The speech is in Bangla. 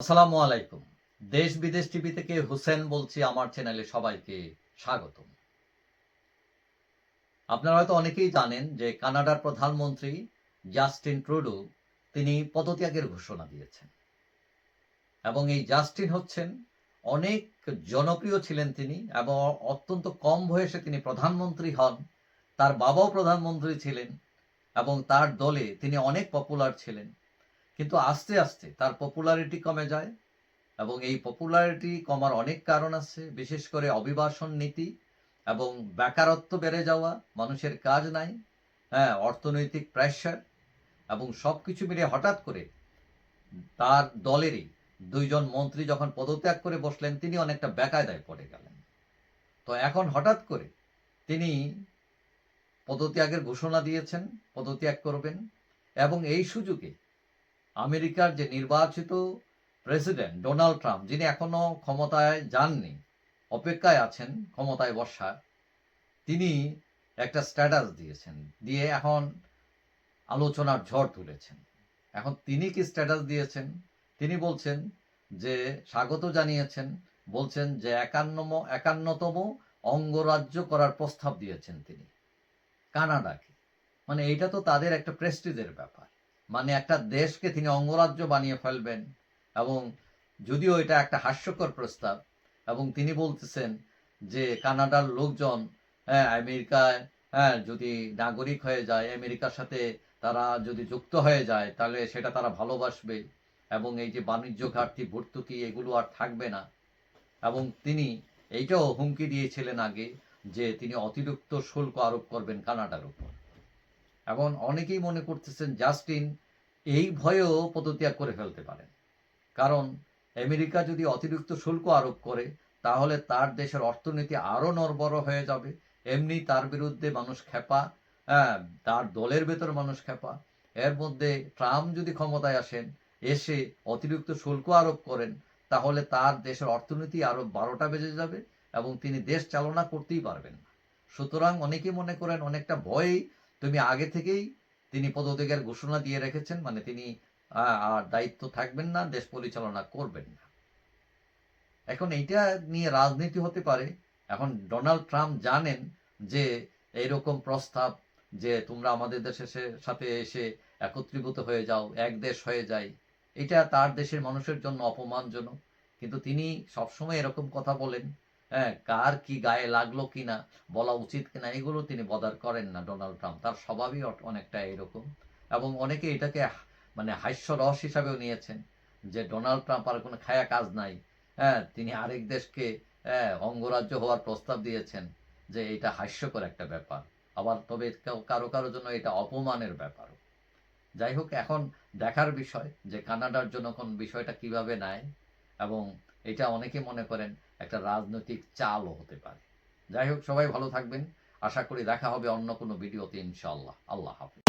আসসালামু আলাইকুম। দেশ বিদেশ টিভি থেকে হুসেন বলছি, আমার চ্যানেলে সবাইকে স্বাগতম। আপনারা হয়তো অনেকেই জানেন যে কানাডার প্রধানমন্ত্রী জাস্টিন ট্রুডো, তিনি পদত্যাগের ঘোষণা দিয়েছেন। এবং এই জাস্টিন হচ্ছেন, অনেক জনপ্রিয় ছিলেন তিনি এবং অত্যন্ত কম বয়সে তিনি প্রধানমন্ত্রী হন। তার বাবাও প্রধানমন্ত্রী ছিলেন এবং তার দলে তিনি অনেক পপুলার ছিলেন। কিন্তু আস্তে আস্তে তার পপুলারিটি কমে যায় এবং এই পপুলারিটি কমার অনেক কারণ আছে, বিশেষ করে অভিবাসন নীতি এবং বেকারত্ব বেড়ে যাওয়া, মানুষের কাজ নাই হ্যাঁ অর্থনৈতিক প্রেশার এবং সব কিছু মিলে হঠাৎ করে তার দলেরই দুইজন মন্ত্রী যখন পদত্যাগ করে বসলেন, তিনি অনেকটা বেকায়দায় পড়ে গেলেন। তো এখন হঠাৎ করে তিনি পদত্যাগের ঘোষণা দিয়েছেন, পদত্যাগ করবেন এবং এই সুযোগে আমেরিকার যে নির্বাচিত প্রেসিডেন্ট ডোনাল্ড ট্রাম্প, যিনি এখনও ক্ষমতায় যাননি, অপেক্ষায় আছেন, ক্ষমতায় বসার, তিনি একটা স্ট্যাটাস দিয়েছেন, দিয়ে এখন আলোচনার ঝড় তুলেছেন। এখন তিনি কি স্ট্যাটাস দিয়েছেন? তিনি বলছেন যে, স্বাগত জানিয়েছেন, বলছেন যে একান্নম, একান্নতম অঙ্গরাজ্য করার প্রস্তাব দিয়েছেন তিনি। কানাডাকে। মানে এইটা তো তাদের একটা প্রেস্টিজের ব্যাপার। মানে একটা দেশকে তিনি অঙ্গরাজ্য বানিয়ে ফেলবেন। এবং যদিও এটা একটা হাস্যকর প্রস্তাব, এবং তিনি বলতেছেন যে কানাডার লোকজন হ্যাঁ আমেরিকায় হ্যাঁ যদি নাগরিক হয়ে যায়, আমেরিকার সাথে তারা যদি যুক্ত হয়ে যায়, তাহলে সেটা তারা ভালোবাসবে। এবং এই যে বাণিজ্য ঘাটতি, ভর্তুকি, এগুলো আর থাকবে না। এবং তিনি এইটাও হুমকি দিয়েছিলেন আগে যে তিনি অতিরিক্ত শুল্ক আরোপ করবেন কানাডার উপর। এবং অনেকেই মনে করতেছেন, জাস্টিন, এই ভয়েও পদত্যাগ করে ফেলতে পারেন কারণ আমেরিকা যদি অতিরিক্ত শুল্ক আরোপ করে, তাহলে তার দেশের অর্থনীতি আরও নরবর হয়ে যাবে। এমনি তার বিরুদ্ধে মানুষ খেপা হ্যাঁ তার দলের ভেতর মানুষ খেপা। এর মধ্যে ট্রাম্প যদি ক্ষমতায় আসেন, এসে অতিরিক্ত শুল্ক আরোপ করেন, তাহলে তার দেশের অর্থনীতি আরও বারোটা বেজে যাবে এবং তিনি দেশ চালনা করতেই পারবেন না। সুতরাং অনেকেই মনে করেন, অনেকটা ভয়েই তুমি আগে থেকেই তিনি পদত্যাগের ঘোষণা দিয়ে রেখেছেন মানে তিনি আর দায়িত্ব থাকবেন না, দেশ পরিচালনা করবেন না। এখন এইটা নিয়ে রাজনীতি হতে পারে। এখন ডোনাল্ড ট্রাম্প জানেন যে এইরকম প্রস্তাব যে তোমরা আমাদের দেশের সাথে এসে একত্রীভূত হয়ে যাও, এক দেশ হয়ে যায়, এটা তার দেশের মানুষের জন্য অপমানজনক। কিন্তু তিনি সবসময় এরকম কথা বলেন। হ্যাঁ কার কি গায়ে লাগল কিনা বলা উচিত কিনা এগুলো তিনি বদার করেন না ডোনাল্ড ট্রাম্প। তার স্বভাবই অনেকটা এরকম। এবং অনেকে এটাকে মানে হাস্যরস হিসাবেও নিয়েছেন যে ডোনাল্ড ট্রাম্প আর কোনো খায়া কাজ নাই। হ্যাঁ তিনি আরেক দেশকে হ্যাঁ, অঙ্গরাজ্য হওয়ার প্রস্তাব দিয়েছেন যে এটা হাস্যকর একটা ব্যাপার। আবার তবে কারও কারও জন্য এটা অপমানের ব্যাপারও। যাই হোক এখন দেখার বিষয় যে কানাডার জনগণ বিষয়টা কীভাবে নেয় এবং এটা অনেকে মনে করেন একটা রাজনৈতিক চালও হতে পারে। যাই হোক, সবাই ভালো থাকবেন। আশা করি দেখা হবে অন্য কোনো ভিডিওতে ইনশাআল্লাহ। আল্লাহ হাফিজ।